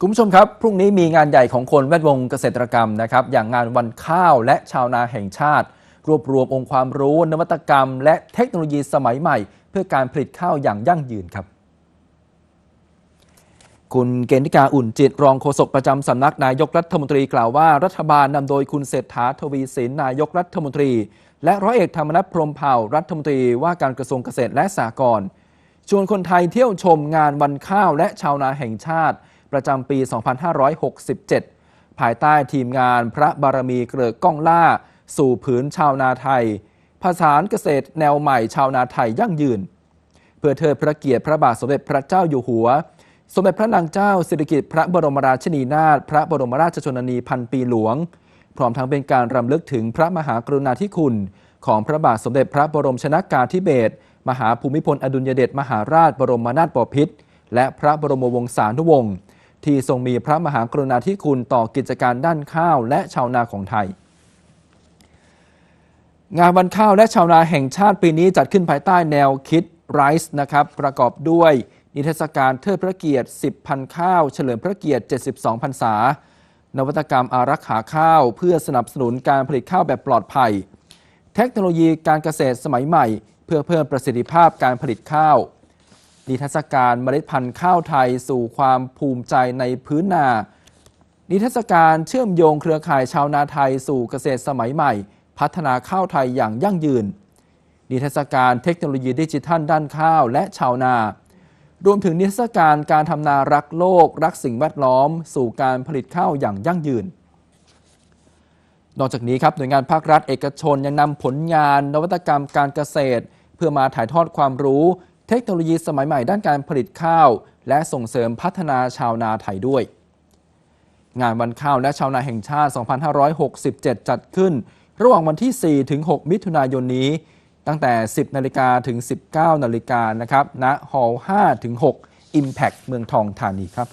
คุณผู้ชมครับ พรุ่งนี้มีงานใหญ่ของคนแวดวงเกษตรกรรมนะครับ อย่างงานวันข้าวและชาวนาแห่งชาติ รวบรวมองค์ความรู้ นวัตกรรม และเทคโนโลยีสมัยใหม่ เพื่อการผลิตข้าวอย่างยั่งยืนครับ คุณเกณฑิกาอุ่นจิตรองโฆษกประจำสำนักนายกรัฐมนตรีกล่าวว่า รัฐบาลนำโดยคุณเศรษฐาทวีสินนายกรัฐมนตรี และร้อยเอกธรรมนัฐพรมเผ่ารัฐมนตรีว่าการกระทรวงเกษตรและสหกรณ์ชวนคนไทยเที่ยวชมงานวันข้าวและชาวนาแห่งชาติ ประจำปี 2567 ภายใต้ทีมงานพระบารมีเกลือก้องล่า สู่ผืนชาวนาไทย ผสานเกษตรแนวใหม่ชาวนาไทยยั่งยืน เพื่อเทิดพระเกียรติพระบาทสมเด็จพระเจ้าอยู่หัว สมเด็จพระนางเจ้าสิริกิติ์พระบรมราชินีนาถพระบรมราชชนนีพันปีหลวง พร้อมทั้งเป็นการรำลึกถึงพระมหากรุณาธิคุณ ของพระบาทสมเด็จพระบรมชนากาธิเบศรมหาภูมิพลอดุลยเดชมหาราชบรมนาถบพิตรและพระบรมวงศานุวงศ์ ที่ทรงมีพระมหากรุณาธิคุณต่อกิจการด้านข้าวและชาวนาของไทย งานวันข้าวและชาวนาแห่งชาติปีนี้จัดขึ้นภายใต้แนวคิด Rise นะครับประกอบด้วยนิทรรศการเทิดพระเกียรติ 10พันข้าว เฉลิมพระเกียรติ 72พรรษา นวัตกรรมอารักขาข้าว เพื่อสนับสนุนการผลิตข้าวแบบปลอดภัย เทคโนโลยีการเกษตรสมัยใหม่ เพื่อเพิ่มประสิทธิภาพการผลิตข้าว นิทรรศการเมล็ดพันธุ์ข้าวไทยสู่ความภูมิใจในพื้นนา นิทรรศการเชื่อมโยงเครือข่ายชาวนาไทยสู่เกษตรสมัยใหม่ พัฒนาข้าวไทยอย่างยั่งยืน นิทรรศการเทคโนโลยีดิจิทัลด้านข้าวและชาวนารวมถึงนิทรรศการการทำนารักโลก รักสิ่งแวดล้อม สู่การผลิตข้าวอย่างยั่งยืน นอกจากนี้ครับหน่วยงานภาครัฐเอกชนยังนำผลงานนวัตกรรมการเกษตร เพื่อมาถ่ายทอดความรู้ เทคโนโลยีสมัยใหม่ด้านการผลิตข้าว และส่งเสริมพัฒนาชาวนาไทยด้วย งานวันข้าวและชาวนาแห่งชาติ 2567 จัดขึ้น ระหว่างวันที่ 4 ถึง 6 มิถุนายนนี้ ตั้งแต่ 10 นาฬิกาถึง 19 นาฬิกานะครับณฮอลล์5ถึง 6 Impact เมืองทองธานีครับ